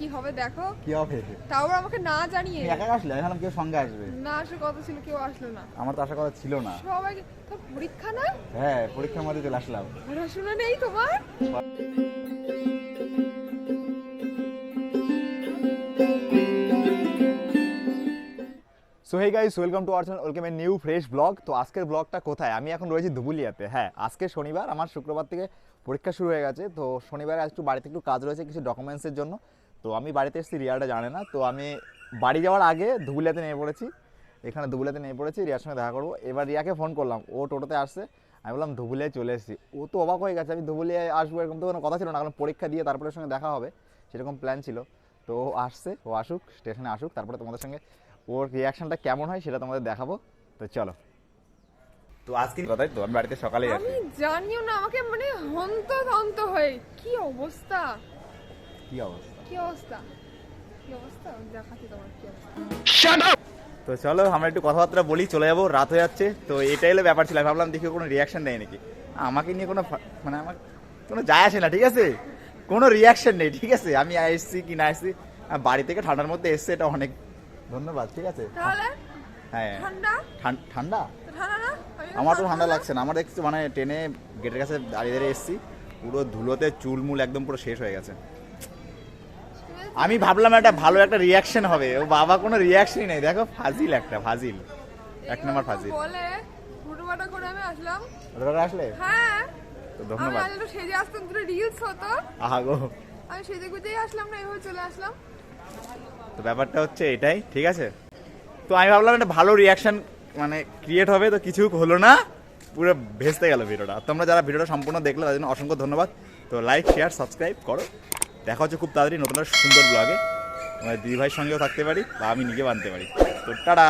কি হবে দেখো? কি হবে? তাও আমাকে না জানিয়ে? একা আসলে? ভাবলাম কেউ সঙ্গে আসবে। না আসার কথা ছিল কেউ আসলো না। আমার তো আসার কথা ছিল না। সবাইকে তো পরীক্ষা না? হ্যাঁ পরীক্ষার মধ্যে চলে আসলাম। পড়াশোনা নেই তোমার? So hey guys welcome to our channel welcome a new fresh blog তো আজকের ব্লগটা কোথায়? আমি এখন রয়েছি ধুবুলিয়াতে। হ্যাঁ আজকে শনিবার আমার শুক্রবার থেকে পরীক্ষা শুরু হয়ে গেছে। তো শনিবারে একটু বাড়িতে একটু কাজ রয়েছে কিছু ডকুমেন্টসের জন্য। তো আমি বাড়িতে এসেছি রিয়াটা জানে না। তো আমি বাড়ি যাওয়ার আগে ধুবুলিয়াতে নেমে পড়েছি। এখানে ধুবুলিয়াতে নেমে পড়েছি রিয়ার সঙ্গে দেখা করব। এবার রিয়াকে ফোন করলাম ও টোটোতে আসছে। আমি বললাম ধুবুলিয়ায় চলে এসেছি। ও তো অবাক হয়ে গেছে আমি ধুবুলিয়ায় আসব? এরকম তো কোনো কথা ছিল না। কারণ পরীক্ষা দিয়ে তারপরে সঙ্গে দেখা হবে সেরকম প্ল্যান ছিল। তো ও আসছে ও আসুক স্টেশনে আসুক তারপরে তোমাদের সঙ্গে ওর রিয়াকশনটা কেমন হয় সেটা তোমাদের দেখাবো। তো চলো। তো আজকে কথাই? তো আমি বাড়িতে সকালেই আমি জানিও না আমাকে মানে হন্ত হন্ত হয়ে কি অবস্থা? কি অবস্থা? কি অবস্থা? কি অবস্থা? দেখাচ্ছি তোমার কি অবস্থা? তো চলো আমরা একটু কথাবার্তা বলি চলে যাব রাত হয়ে যাচ্ছে। তো এটাই হলো ব্যাপার ছিল আমি ভাবলাম দেখি কোনো রিয়াকশন দেয় নাকি। আমাকে নিয়ে কোনো মানে আমার কোনো যায় আসে না ঠিক আছে? কোনো রিয়াকশন নেই ঠিক আছে? আমি এসছি কি না এসছি বাড়ি থেকে ঠান্ডার মধ্যে এসছে এটা অনেক ধন্যবাদ ঠিক আছে? হ্যাঁ। ঠান্ডা? আমার তো ঠান্ডা লাগছে না আমার দেখছি মানে ট্রেনে গেটের কাছে দাঁড়িয়ে দাঁড়িয়ে এসছি। পুরো ধুলোতে চুলমুল একদম পুরো শেষ হয়ে গেছে। আমি ভাবলাম একটা ভালো একটা রিয়াকশন হবে। ও বাবা কোনো রিয়াকশনই নেই। দেখো ফাজিল একটা ফাজিল। এক নম্বর ফাজিল। বলে ফুটবাটা করে আমি আসলাম। ওটা আসলে? হ্যাঁ। তো আমি ধন্যবাদ। আজ একটু সেজে আসতাম দুটো রিলস হতো। আহা গো। আমি সেজে গুজেই আসলাম না এভাবে চলে আসলাম। তো ব্যাপারটা হচ্ছে এটাই ঠিক আছে? তো আমি ভাবলাম একটা ভালো রিয়াকশন মানে ক্রিয়েট হবে তো কিছু হলো না। পুরো ভেস্তে গেল ভিডিওটা। তোমরা যারা ভিডিওটা সম্পূর্ণ দেখলে তাদের জন্য অসংখ্য ধন্যবাদ। তো লাইক শেয়ার সাবস্ক্রাইব করো। দেখা হচ্ছে খুব তাড়াতাড়ি, নতুন সুন্দর ব্লগে আমার দিদি ভাইয়ের সঙ্গেও থাকতে পারি বা আমি নিজে বানতে পারি। তো টাটা!